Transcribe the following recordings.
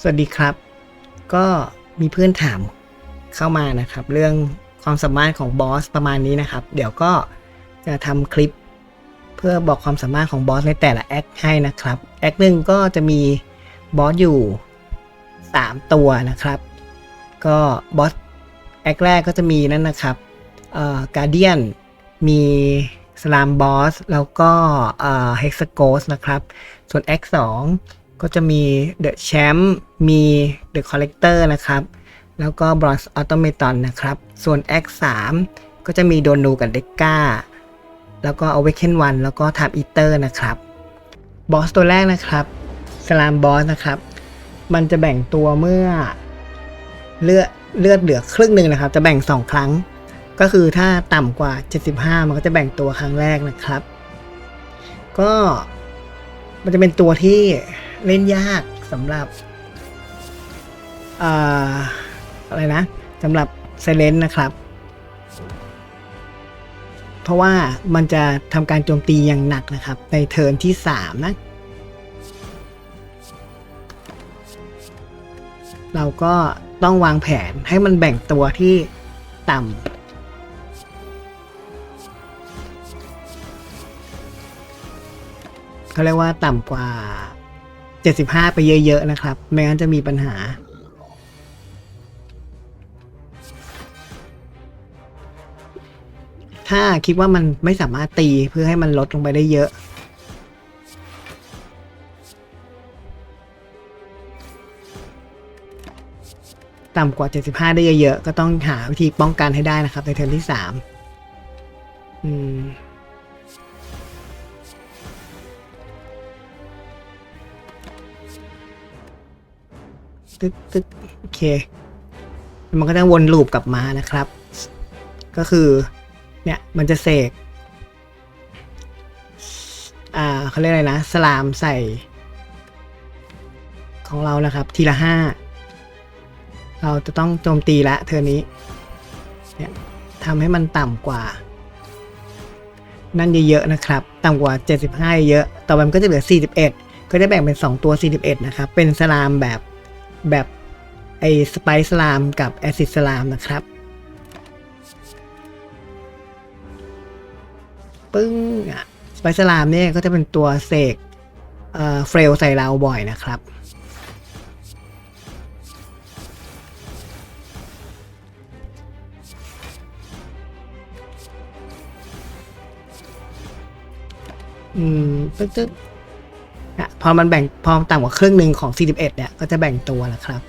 สวัสดีครับ ก็มีเพื่อนถามเข้ามานะครับ เรื่องความสามารถของบอสประมาณนี้นะครับ เดี๋ยวก็จะทำคลิปเพื่อบอกความสามารถของบอสในแต่ละแอคให้นะครับแอคหนึ่งก็จะมีบอสอยู่ 3 ตัวนะครับ ก็บอสแอคแรกก็จะมีนั่นนะครับเอ่อการเดียนมีสลามบอสแล้วก็เอ่อเฮกซโกสนะครับ ส่วนแอคสอง ก็จะมีเดอะแชมป์มีเดอะคอลเลกเตอร์นะครับ แล้วก็บรอนซ์ออโตเมตอนนะครับ ส่วนแอคสามก็จะมีโดนูกับเด็กก้าแล้วก็เอาเว k เคนวันแล้วก็ท m อีเตอร์นะครับ บอสตัวแรกนะครับ สลามบอสนะครับ มันจะแบ่งตัวเมื่อเลือดเลือดเหลือครึ่งหนึ่งนะครับ จะแบ่ง 2 ครั้ง ก็คือถ้าต่ำกว่า 75 มันก็จะแบ่งตัวครั้งแรกนะครับ ก็มันจะเป็นตัวที่ เล่นยากสำหรับอ่าอะไรนะสำหรับไซเลนนะครับ เพราะว่ามันจะทำการโจมตีอย่างหนักนะครับ ในเทิร์นที่ 3 นะ เราก็ต้องวางแผนให้มันแบ่งตัวที่ต่ำเขาเรียกว่าต่ำกว่า 75 ไปเยอะ ๆ นะครับ ไม่งั้นจะมีปัญหา ถ้าคิดว่ามันไม่สามารถตีเพื่อให้มันลดลงไปได้เยอะ ต่ำกว่า 75 ได้เยอะ ๆ ก็ต้องหาวิธีป้องกันให้ได้นะครับ ในเทอมที่ 3 อืม ตึ๊กตึ๊กโอเค มันก็จะวนลูปกลับมานะครับ ก็คือ เนี่ยมันจะเสก อ่าเขาเรียกอะไรนะ สลามใส่ ของเรานะครับ ทีละห้า เราจะต้องโจมตีละเทอนี้ เนี่ยทำให้มันต่ำกว่า นั่นเยอะๆนะครับ ต่ำกว่า 75 เยอะ ต่อไปมันก็จะเหลือ 41 ก็จะแบ่งเป็น 2 ตัว 41 นะครับ เป็นสลามแบบ แบบไอสไปซ์ลามกับแอซิดสลามนะครับ ปึ้งอะสไปซ์ลามเนี่ยก็จะเป็นตัวเสกเอ่อเฟลใส่เราบ่อยนะครับ อืม ตึ๊ดตึ๊ด อะพอมันแบ่งพอต่ำกว่าครึ่งหนึ่งของ 41 เนี่ย ก็จะแบ่งตัวแล้วครับ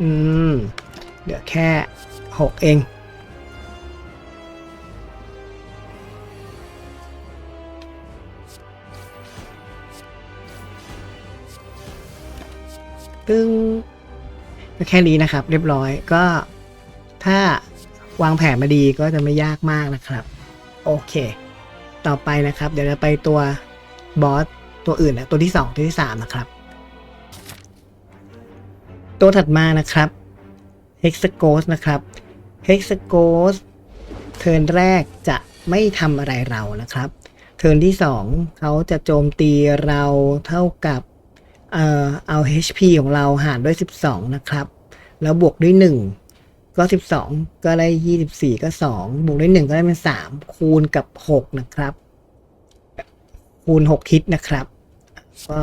อืม เหลือแค่ 6 เองตึ้ง แค่นี้นะครับ เรียบร้อยก็ถ้าวางแผนมาดีก็จะไม่ยากมากนะครับ โอเค ต่อไปนะครับ เดี๋ยวเราไปตัวบอสตัวอื่นนะตัวที่ 2 ตัวที่ 3 นะครับ ตัวถัดมานะครับ Hexagos นะครับ Hexagos เทิร์นแรกจะไม่ทำอะไรเรานะครับ เทิร์นที่ 2เขาจะโจมตีเราเท่ากับเอ่อเอา HP ของเราหารด้วย 12 นะครับ แล้วบวกด้วย1ก็12ก็ได้24ก็2บวกด้วย1ก็ได้เป็น3คูณกับ6นะครับ คูณ6ทิศนะครับ ก็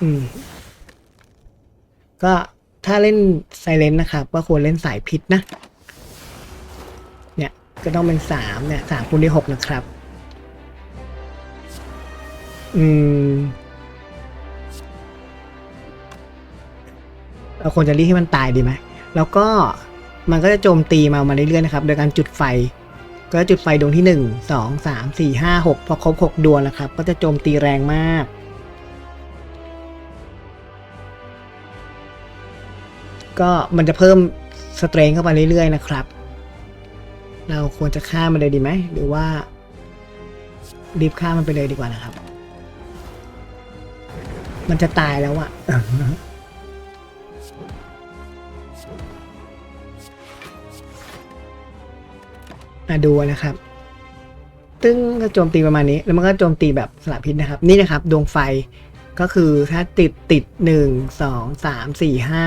อืม ก็ถ้าเล่นไซเลนนะครับ ก็ควรเล่นสายพิษนะ เนี่ยก็ต้องเป็น3เนี่ย3คูณด้วย6นะครับ อืม เราควรจะรีบให้มันตายดีไหมแล้วก็มันก็จะโจมตีมามาเรื่อยๆนะครับโดยการจุดไฟ ก็จะจุดไฟดวงที่หนึ่งสองสามสี่ห้าหกพอครบหกดวงนะครับ ก็จะโจมตีแรงมาก ก็มันจะเพิ่มสเตรนเข้าไปเรื่อยๆนะครับ เราควรจะฆ่ามันเลยดีไหม หรือว่ารีบฆ่ามันไปเลยดีกว่านะครับ มันจะตายแล้วอะ มาดูนะครับ ตึ้งก็โจมตีประมาณนี้ แล้วมันก็โจมตีแบบสลับพิษนะครับ นี่นะครับดวงไฟก็คือถ้าติดติดหนึ่งสองสามสี่ห้า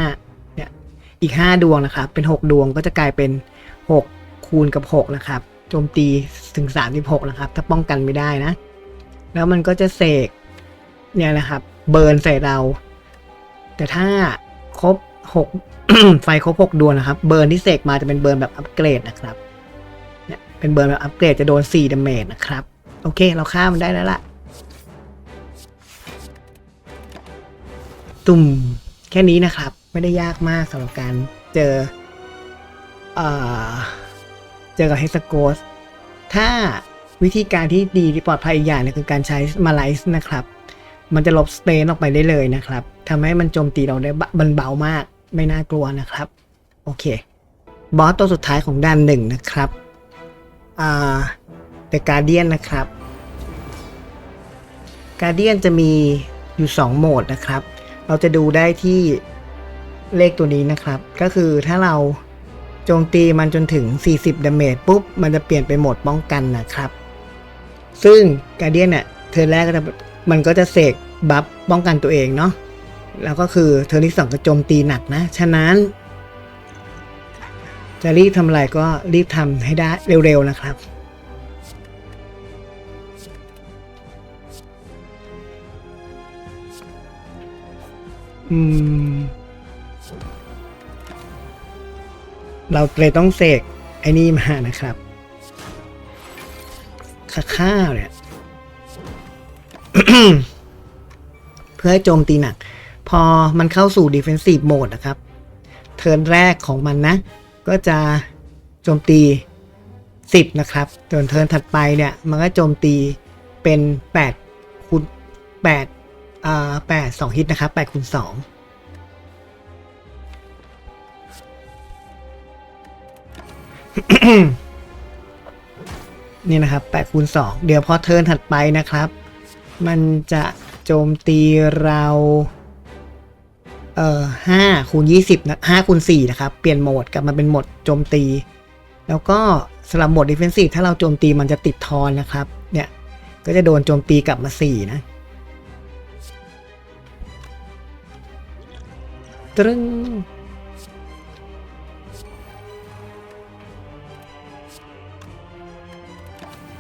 เนี่ยอีกห้าดวงนะครับ เป็นหกดวงก็จะกลายเป็นหกคูณกับหกนะครับโจมตีถึงสามสิบหกนะครับ ถ้าป้องกันไม่ได้นะ แล้วมันก็จะเสกเนี่ยนะครับ เบิร์นใส่เรา แต่ถ้าครบหกไฟครบหกดวงนะครับ เบิร์นที่เสกมาจะเป็นเบิร์นแบบอัปเกรดนะครับ เป็นเบิร์นแบบอัปเกรดจะโดน4ดาเมจนะครับ โอเค เราฆ่ามันได้แล้วล่ะ ตุ่มแค่นี้นะครับ ไม่ได้ยากมากสำหรับการเจอเอ่อเจอกับเฮสโกสถ้าวิธีการที่ดีที่ปลอดภัยอีกอย่างนึงคือการใช้มาไลซ์นะครับ มันจะลบสเตนออกไปได้เลยนะครับทำให้มันโจมตีเราได้บันเบามาก ไม่น่ากลัวนะครับ โอเค บอสตัวสุดท้ายของด้านหนึ่งนะครับ อ่า The Guardian นะครับ Guardian จะมีอยู่ 2 โหมดนะครับ เราจะดูได้ที่เลขตัวนี้นะครับ ก็คือถ้าเราโจมตีมันจนถึง 40ดาเมจปุ๊บ มันจะเปลี่ยนเป็นโหมดป้องกันนะครับ ซึ่ง Guardian เนี่ยเทอร์นแรกก็จะมันก็จะเสกบัฟป้องกันตัวเองเนาะแล้วก็คือเทอร์นที่สองก็โจมตีหนักนะ ฉะนั้น จะรีบทำอะไรก็รีบทำให้ได้เร็วๆนะครับ อืม เราเลยต้องเสกไอ้นี่มานะครับข้าวเนี่ยเพื่อให้โจมตีหนัก พอมันเข้าสู่ defensive mode นะครับ เทิร์นแรกของมันนะ ก็จะโจมตี 10 นะครับส่วนเทิร์นถัดไปเนี่ย มันก็โจมตีเป็น8คูณ8อ่า8 2ฮิตนะครับ8คูณ2นี่นะครับ8คูณ2เดี๋ยวพอเทิร์นถัดไปนะครับ มันจะโจมตีเรา เอ่อห้าคูณยี่สิบนะห้าคูณสี่นะครับ เปลี่ยนโหมดกลับมาเป็นโหมดโจมตี แล้วก็สำหรับโหมดดิเฟนซีฟถ้าเราโจมตีมันจะติดทอนนะครับ เนี่ย ก็จะโดนโจมตีกลับมาสี่นะตรึง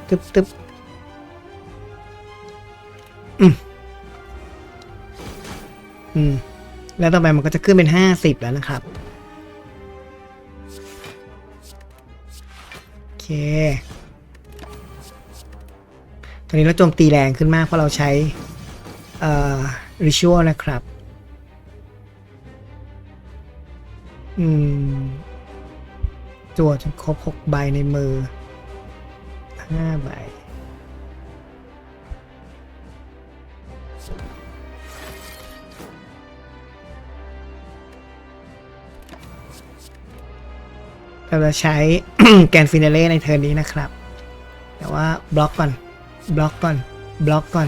ตึบตึบอืม อืม แล้วต่อไปมันก็จะขึ้นเป็นห้าสิบแล้วนะครับ โอเค ตอนนี้เราโจมตีแรงขึ้นมากเพราะเราใช้เอ่อริชวลนะครับ อืมจวดจนครบหกใบในมือห้าใบ เราจะใช้แกนฟินาเล่ในเทิร์นนี้นะครับ แต่ว่าบล็อกก่อน บล็อกก่อน บล็อกก่อน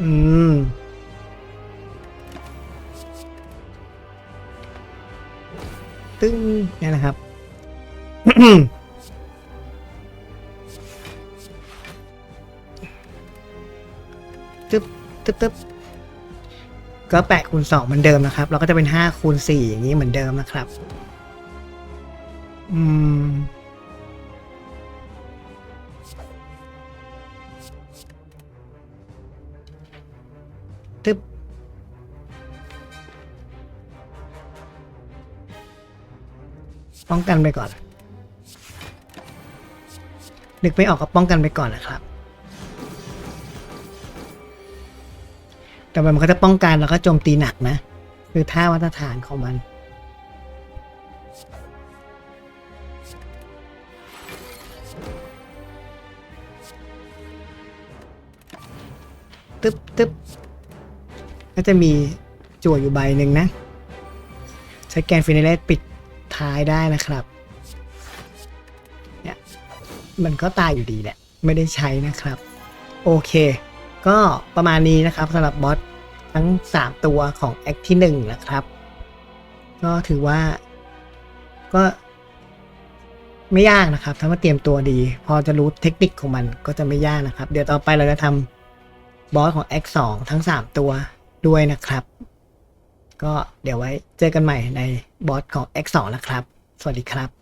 อืมตึ้งนี่นะครับ ตึ๊บตึ๊บตึ๊บก็แปะคูณสองเหมือนเดิมนะครับ เราก็จะเป็นห้าคูณสี่อย่างนี้เหมือนเดิมนะครับ อืม ตึบป้องกันไปก่อน นึกไม่ออกก็ป้องกันไปก่อนนะครับ แต่มันก็จะป้องกันแล้วก็โจมตีหนักนะ คือท่ามาตรฐานของมัน ตึ๊บตึ๊บก็จะมีจั่วอยู่ใบหนึ่งนะ ใช้แกนฟินิเลสปิดท้ายได้นะครับ เนี่ย มันก็ตายอยู่ดีแหละ ไม่ได้ใช้นะครับ โอเค ก็ประมาณนี้นะครับสำหรับบอสทั้ง 3 ตัวของแอคที่ 1 นะครับ ก็ถือว่าก็ไม่ยากนะครับ ถ้ามาเตรียมตัวดี พอจะรู้เทคนิคของมันก็จะไม่ยากนะครับ เดี๋ยวต่อไปเราจะทำ บอสของ X 2ทั้ง 3 ตัวด้วยนะครับ ก็เดี๋ยวไว้เจอกันใหม่ในบอสของ X 2นะครับ สวัสดีครับ